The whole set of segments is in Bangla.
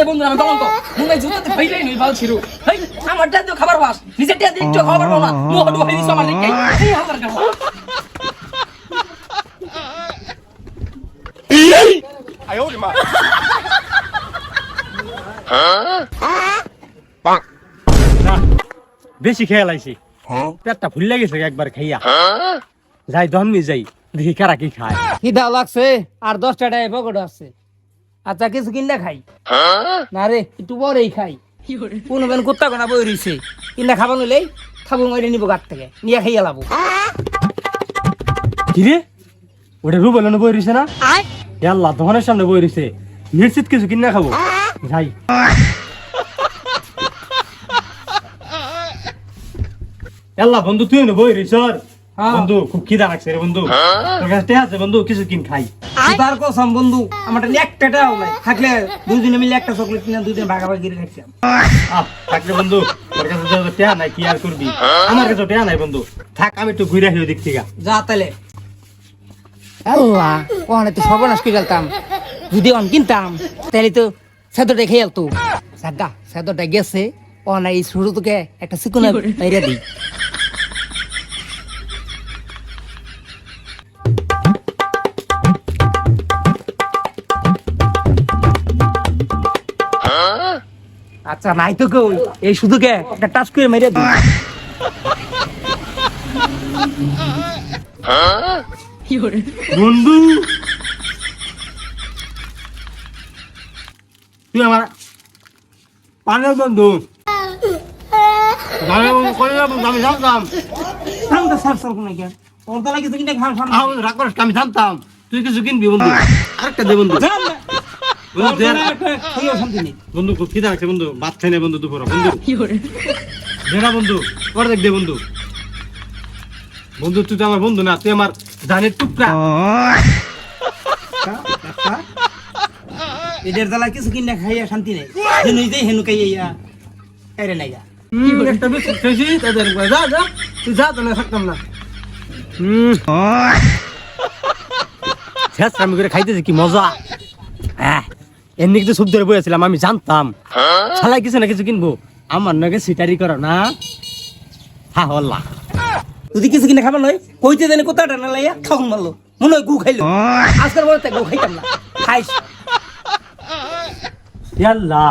বলে বন্ধু আমি কলঙ্ক মুম্বাই জুতাতে ফাইলাই নই বাল ছিরু হেই আমার টাকা দিয়ে খাবার বাস নিজের টাকা দিয়ে একটু খাবার পাবো না। মুখ হাঁটু হাই দিছো আমার লিখে এই না বেশি খেয়ে লাইছি পেটটা ফুল লাগেছে একবার খাইয়া। যাই দমনি যাই। দেখি কারা কি খায়। খিদা লাগছে আর দশটা টাকা পকেট আছে আচ্ছা কিছু কিনা খাই। না রে একটু পরেই খাই। কোনো বেন কুত্তা কোনা বই রইছে। কিনা খাব নিলেই খাব মাইরে নিবো গাছ থেকে নিয়ে খাইয়া লাবো। কিরে ওটা রুবেল বই রইছে না? আল্লাহ দোকানের সামনে বই রইছে। নিশ্চিত কিছু কিনা খাব। যাই। আল্লাহ বন্ধু তুই বই রইছ হ্যাঁ। বন্ধু খুব খিদা লাগছে রে বন্ধু। তোর কাছে আছে বন্ধু কিছু কিন খাই। তার কসম বন্ধু আমার একটা টাকাও নাই। থাকলে দুদিনে মিলে একটা চকলেট কিনে দুদিন ভাগাভাগি থাকলে বন্ধু তোর কাছে তো টেহা নাই কি আর করবি? আমার কাছে টেহা নাই বন্ধু। থাক আমি একটু ঘুরে আসি ওই দিক থেকে। যা তাহলে আল্লাহ ওখানে তো সর্বনাশ করে গেলতাম যদি অন কিনতাম তাহলে তো সেদটা খেয়ে তো সাগা সেদটা গেছে ও না এই শুরু তোকে একটা চিকুন বাইরে দিই। আচ্ছা নাই তো কই? এই শুধু কে একটা টাচ করে মেরে দিই। বন্ধু। তুই আমার পানের বন্ধু। আমি জানতাম। আমি জানতাম। তুই কিছু কিনবি বন্ধু। আরেকটা দে বন্ধু। বন্ধু খিদা লাগছে বন্ধু। ভাত খাই না বন্ধু দুপুর। বন্ধু দে না বন্ধু অর্ধেক দে বন্ধু। বন্ধু তুই তো আমার বন্ধু না তুই আমার জানের টুকরা। এদের জ্বালা কিছু কিনে খাইয়া শান্তি নেই। যে নিজেই হেনু খাইয়া খাইরে নাই যা একটা বিস্কুট খেয়েছি তাদের যা যা তুই যা তো না থাকতাম না। হুম। শেষ করে খাইতেছি কি মজা। হ্যাঁ। এমনি কিছু সুপ ধরে বইয়াছিলাম আমি জানতাম। শালাই কিছু না কিছু কিনবো। আমার নাকি সিটারি করো না। হা হল্লা যদি কিছু কিনে খাবার নয় কইতে দেনে কোথাটা না লাইয়া খাওন মারলো। মনে হয় গু খাইলো। আজকের বড় গু খাইতাম না। খাইস। ইয়াল্লা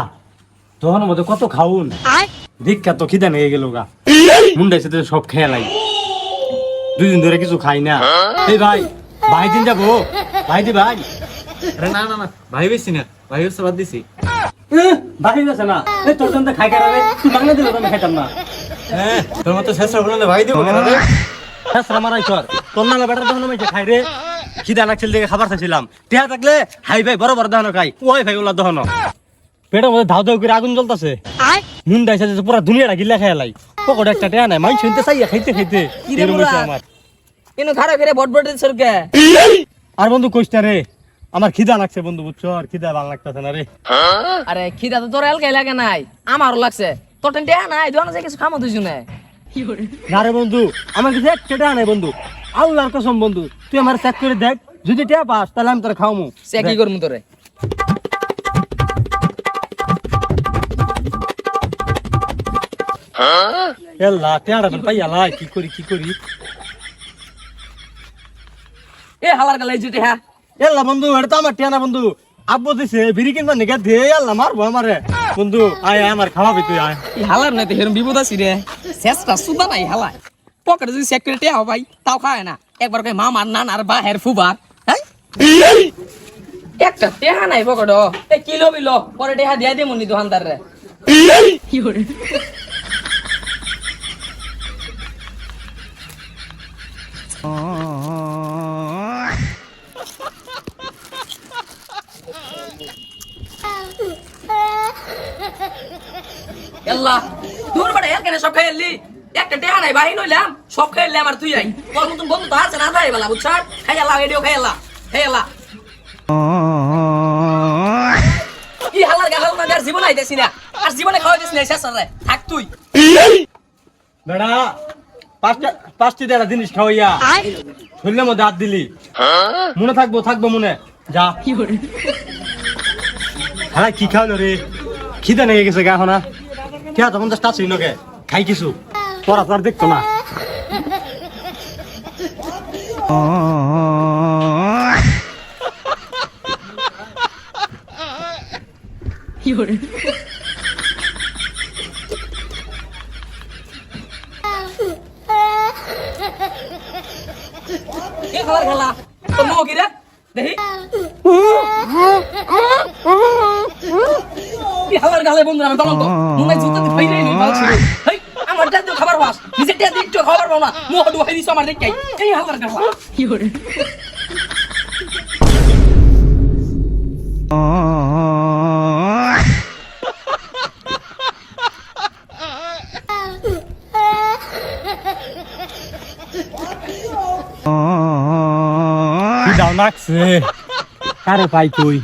তখন মধ্যে কত খাউন। দীক্ষা তো খিদা নিয়ে গেল গা। মুন্ডাই সাথে সব খেয়ে লাই। দুই দিন ধরে কিছু খাই না। এই ভাই ভাই দিন যাব। ভাই দি ভাই। আরে না না না ভাই বেশি না ভাই হচ্ছে বাদ দিছি। আছে না। এই তোর জন্য খাই রে? তুই বাংলা দিলে আমি খাইতাম না। হ্যাঁ তোর মতো শেষ ভাই দিব কেন রে? হ্যাঁ মারাই কর। তোর নালা বেটার আমি খাই রে। খিদা লাগছিল দেখে খাবার খাইছিলাম। টিয়া থাকলে হাই ভাই বড় বড় দহন খাই ওই ভাই ওলা দহন পেটের মধ্যে ধাউ ধাউ করে আগুন জ্বলতাছে। মুন্ডাই সাথে পুরা দুনিয়াটা গিলা খেয়ালাই পকট একটা টেয়া নাই মাই শুনতে চাইয়া খাইতে খাইতে। আমার। কিন্তু খারাপ করে বট বট সরকে আর বন্ধু কইস রে আমার খিদা লাগছে বন্ধু বুঝছ? আর খিদা ভালো লাগতেছে না রে। আরে খিদা তো তোর এলকাই লাগে নাই আমারও লাগছে। তোর টেন নাই দোকানে যাই কিছু খামো দুজনে না রে বন্ধু আমার কাছে একটা টেয়া নাই বন্ধু। আল্লাহর কসম বন্ধু তুই আমার চেক করে দেখ যদি টেয়া পাস তাহলে আমি তোর খাওয়ামু। সে কি করব তোরে? এল্লা টেয়াটা পাইয়া লাই কি করি কি করি? এ হালার গালাই জুটে হ্যাঁ এল্লা বন্ধু এটা তো আমার টেয়া না বন্ধু। আব্বু দিছে বিড়ি কিনবা নিকা দে আল্লাহ মারবো আমারে। বন্ধু আয় আয়, আমার খাওয়াবি তুই আয়। হালার নাই তো হেরম বিপদ আছি রে। শেষটা সুদা নাই হালা পকেটে যদি করে টেয়া ভাই তাও খায় না। একবার কই মামার নানার বা হের ফুবার। হ্যাঁ একটা টেহা নাই পকেট এ কিলো বিলো পরে টেহা দিয়া দিয়ে মনি দোকানদার রে এল্লা দূর বাড়ে এর কেন সব খাই এলি একটা টেহা নাই বাহিন হইলাম সব খাই এলি আমার তুই আই। তোর মতন বন্ধু তো আছে না যাই বেলা বুঝছা খাই আল্লাহ এডিও খাই আল্লাহ খাই আল্লাহ। কি হালার গাহাল না আর জীবন আইতেছি না আর জীবনে খাওয়া দিস না শেষ রে থাক তুই। বেড়া পাঁচটা পাঁচটি দেড়া জিনিস খাওয়াইয়া শরীরের মধ্যে হাত দিলি। মনে থাকব থাকব মনে। যা। কি হ্যাঁ কি খাওয়ালো রে? খিদে লেগে গেছে গা এখন কে তখন তো স্টাচ ছিল কে খাই কিছু। পড়া তো আর দেখতো না। খেলা তোর নাম কি রে? দেখি। কি হালার গালে বন্ধুরা আমি তখন তো মনে হয় জুতাতে ফাইরে নি ভালো ছিল। হেই আমার দাদু খাবার বাস নিজে টিয়া দিক তো খাবার পাও না মুখ দুহাই দিছ আমার দেখাই এই হালার গালা? কি করে খিদাও নাকছে কারে পাই কই